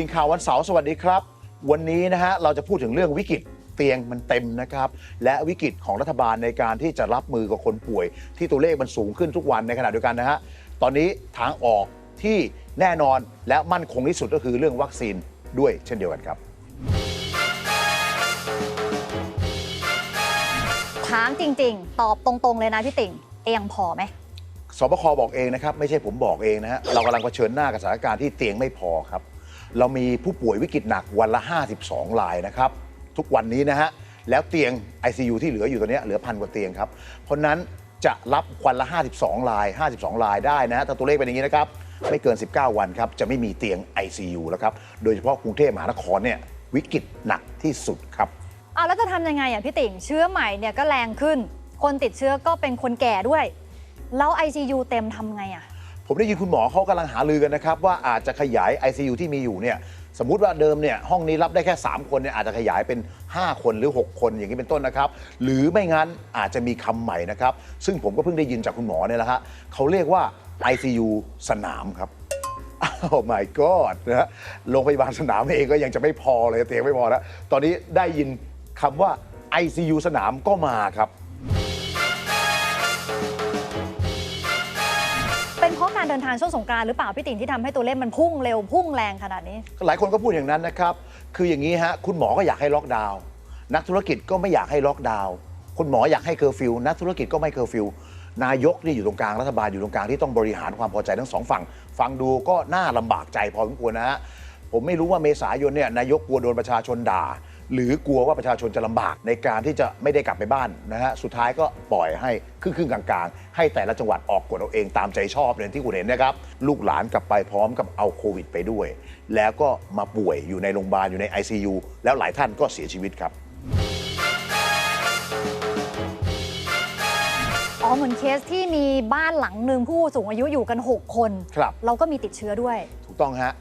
ทีมข่าววันเสาร์สวัสดีครับ วันนี้นะฮะเราจะพูดถึงเรื่องวิกฤตเตียงมันเต็มนะครับ และวิกฤตของรัฐบาลในการที่จะรับมือกับคนป่วย ที่ตัวเลขมันสูงขึ้นทุกวันในขณะเดียวกันนะฮะตอนนี้ทางออกที่แน่นอนและมั่นคงที่สุดก็คือเรื่องวัคซีนด้วยเช่นเดียวกันครับถามจริง ๆ ตอบตรงๆเลยนะพี่ติ่งเตียงพอไหมสบคบอกเองนะครับ ไม่ใช่ผมบอกเองนะฮะเรากำลังเผชิญหน้ากับสถานการณ์ที่เตียงไม่พอครับ เรามีผู้ป่วยวิกฤตหนักวันละ 52รายนะครับ ทุกวันนี้นะฮะ แล้วเตียง ICU ที่เหลืออยู่ตอนนี้เหลือพันกว่าเตียงครับ เพราะนั้นจะรับวันละ 52ราย 52รายได้นะฮะถ้าตัวเลขเป็นอย่างนี้นะครับ ไม่เกิน 19 วันครับ จะไม่มีเตียง ICU แล้วครับ โดยเฉพาะกรุงเทพมหานครเนี่ยวิกฤตหนักที่สุดครับเอาแล้วจะทำยังไงอะพี่ติ่งเชื้อใหม่เนี่ยก็แรงขึ้น คนติดเชื้อก็เป็นคนแก่ด้วย แล้ว ICU เต็มทำไงอะ ผมได้ยินคุณหมอเขากำลังหาลือกันนะครับ ว่าอาจจะขยาย ICU ที่มีอยู่เนี่ยสมมุติว่าเดิมเนี่ยห้องนี้รับได้แค่ 3 คนเนี่ยอาจจะขยายเป็น 5 คนหรือ 6 คนอย่างนี้เป็นต้นนะครับ หรือไม่งั้นอาจจะมีคำใหม่นะครับ ซึ่งผมก็เพิ่งได้ยินจากคุณหมอเนี่ยแหละฮะเขาเรียกว่า ICU สนามครับ โอ้ my god นะฮะโรงพยาบาลสนามเองก็ยังจะไม่พอเลยเตียงไม่พอแล้วตอนนี้ได้ยินคำว่า ICU สนามก็มาครับ เดินทางช่วงสงกรานต์หรือเปล่าพี่ติ่งที่ทำให้ตัวเลขมันพุ่งเร็วพุ่งแรงขนาดนี้ หลายคนก็พูดอย่างนั้นนะครับ คืออย่างนี้ฮะ คุณหมอก็อยากให้ล็อกดาวน์ นักธุรกิจก็ไม่อยากให้ล็อกดาวน์ คุณหมออยากให้เคอร์ฟิว นักธุรกิจก็ไม่เคอร์ฟิว นายกนี่อยู่ตรงกลาง รัฐบาลอยู่ตรงกลางที่ต้องบริหารความพอใจทั้งสองฝั่ง ฟังดูก็น่าลำบากใจพอสมควรนะฮะ ผมไม่รู้ว่าเมษายนเนี่ยนายกกลัวโดนประชาชนด่า หรือกลัวว่าประชาชนจะลำบากในการที่จะไม่ได้กลับไปบ้านนะฮะสุดท้ายก็ปล่อยให้ครึ่งๆกลางๆ ให้แต่ละจังหวัดออกกฎเอาเองตามใจชอบเลยที่คุณเห็นนะครับ ลูกหลานกลับไปพร้อมกับเอาโควิดไปด้วย แล้วก็มาป่วยอยู่ในโรงพยาบาลอยู่ใน ICU แล้วหลายท่านก็เสียชีวิตครับ อ๋อเหมือนเคสที่มีบ้านหลังหนึ่งผู้สูงอายุอยู่กัน 6 คน ครับ เราก็มีติดเชื้อด้วย ถูกต้องฮะ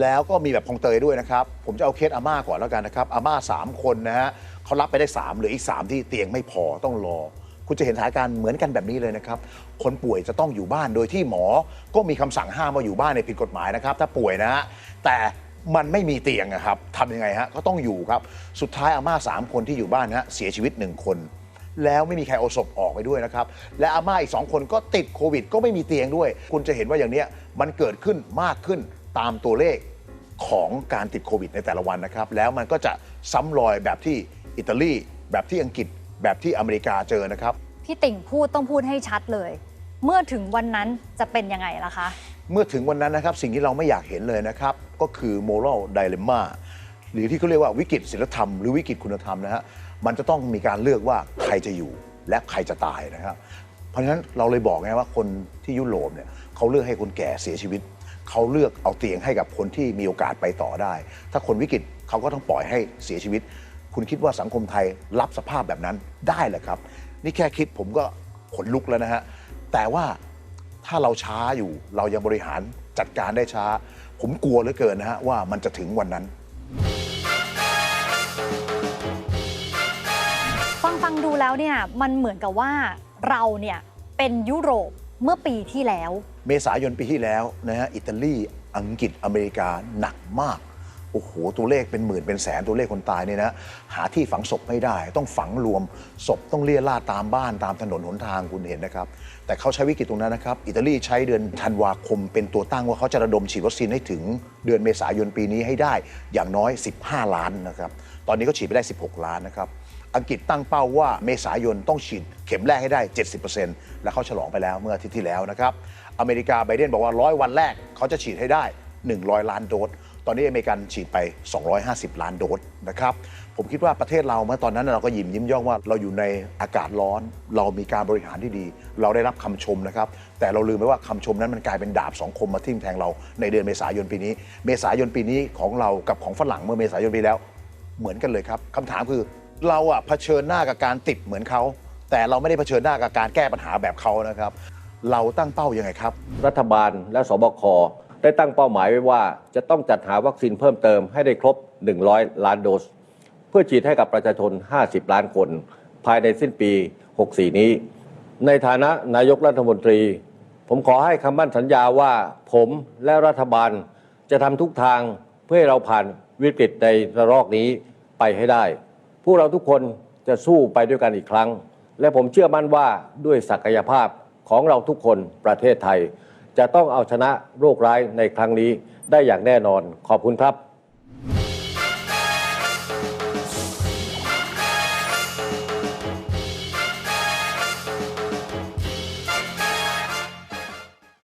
แล้วก็มีแบบคลองเตยด้วยนะครับ ผมจะเอาเคสอาม่าก่อนแล้วกันนะครับ อาม่า 3 คนนะฮะเขารับไปได้ 3 เหลืออีก 3 ที่เตียงไม่พอต้องรอ คุณจะเห็นสถานการณ์เหมือนกันแบบนี้เลยนะครับ คนป่วยจะต้องอยู่บ้านโดยที่หมอ ก็มีคำสั่งห้ามว่าอยู่บ้านในผิดกฎหมายนะครับ ถ้าป่วยนะฮะแต่มันไม่มีเตียงอะครับทำยังไงฮะก็ต้องอยู่ครับ สุดท้ายอาม่า 3 คนที่อยู่บ้านฮะเสียชีวิต 1 คน แล้วไม่มีใครเอาศพออกไปด้วยนะครับ และอาม่าอีก 2 คนก็ติดโควิด ก็ไม่มีเตียงด้วย คุณจะเห็นว่าอย่างเนี้ยมันเกิดขึ้นมากขึ้น ตามตัวเลขของการติดโควิดในแต่ละวันนะครับ แล้วมันก็จะซ้ำรอยแบบที่อิตาลีแบบที่อังกฤษ แบบที่อเมริกาเจอนะครับ พี่ติ่งพูดต้องพูดให้ชัดเลย เมื่อถึงวันนั้นจะเป็นยังไงล่ะคะ เมื่อถึงวันนั้นนะครับสิ่งที่เราไม่อยากเห็นเลยนะครับ ก็คือ moral dilemma หรือที่เขาเรียกว่าวิกฤตศีลธรรมหรือวิกฤตคุณธรรมนะฮะมันจะต้องมีการเลือกว่าใครจะอยู่และใครจะตายนะครับ เพราะฉะนั้นเราเลยบอกไงว่าคนที่ยุโรปเนี่ย เขาเลือกให้คนแก่เสียชีวิต เขาเลือกเอาเตียงให้กับคนที่มีโอกาสไปต่อได้ ถ้าคนวิกฤตเขาก็ต้องปล่อยให้เสียชีวิต คุณคิดว่าสังคมไทยรับสภาพแบบนั้นได้เหรอครับ นี่แค่คิดผมก็ขนลุกแล้วนะฮะแต่ว่าถ้าเราช้าอยู่เรายังบริหารจัดการได้ช้า ผมกลัวเหลือเกินนะฮะว่ามันจะถึงวันนั้น ฟังฟังดูแล้วเนี่ยมันเหมือนกับว่าเราเนี่ยเป็นยุโรป เมื่อปีที่แล้ว เมษายนปีที่แล้วนะฮะอิตาลีอังกฤษอเมริกาหนักมากโอ้โหตัวเลขเป็นหมื่นเป็นแสนตัวเลขคนตายเนี่ยนะหาที่ฝังศพไม่ได้ ต้องฝังรวมศพต้องเลี่ยราดตามบ้านตามถนนหนทางคุณเห็นนะครับ แต่เขาใช้วิกฤตตรงนั้นนะครับอิตาลีใช้เดือนธันวาคมเป็นตัวตั้งว่าเขาจะระดมฉีดวัคซีนให้ถึงเดือนเมษายนปีนี้ให้ได้อย่างน้อย 15 ล้านนะครับ ตอนนี้ก็ฉีดไปได้ 16 ล้านนะครับ อังกฤษตั้งเป้าว่าเมษายนต้องฉีดเข็มแรกให้ได้ 70%และเขาฉลองไปแล้วเมื่ออาทิตย์ที่แล้วนะครับ อเมริกาไบเดนบอกว่า 100 วันแรกเขาจะฉีดให้ได้ 100 ล้านโดส ตอนนี้อเมริกันฉีดไป 250 ล้านโดสนะครับ ผมคิดว่าประเทศเราเมื่อตอนนั้นเราก็ยิ้มยิ้มย่องว่าเราอยู่ในอากาศร้อน เรามีการบริหารที่ดี เราได้รับคำชมนะครับ แต่เราลืมไปว่าคำชมนั้นมันกลายเป็นดาบสองคมมาทิ่มแทงเราในเดือนเมษายนปีนี้ เมษายนปีนี้ของเรากับของฝรั่งเมื่อเมษายนปีแล้ว เหมือนกันเลยครับคำถามคือเราอะเผชิญหน้ากับการติดเหมือนเขา แต่เราไม่ได้เผชิญหน้ากับการแก้ปัญหาแบบเขานะครับ เราตั้งเป้ายังไงครับ รัฐบาลและสบคได้ตั้งเป้าหมายไว้ว่า จะต้องจัดหาวัคซีนเพิ่มเติมให้ได้ครบ 100 ล้านโดส เพื่อฉีดให้กับประชาชน 50 ล้านคน ภายในสิ้นปี 64 นี้ ในฐานะนายกรัฐมนตรี ผมขอให้คำมั่นสัญญาว่า ผมและรัฐบาลจะทำทุกทางเพื่อให้เราผ่าน วิกฤตในระลอกนี้ไปให้ได้ พวกเราทุกคนจะสู้ไปด้วยกันอีกครั้ง และผมเชื่อมั่นว่าด้วยศักยภาพของเราทุกคนประเทศไทย จะต้องเอาชนะโรคร้ายในครั้งนี้ได้อย่างแน่นอนขอบคุณครับ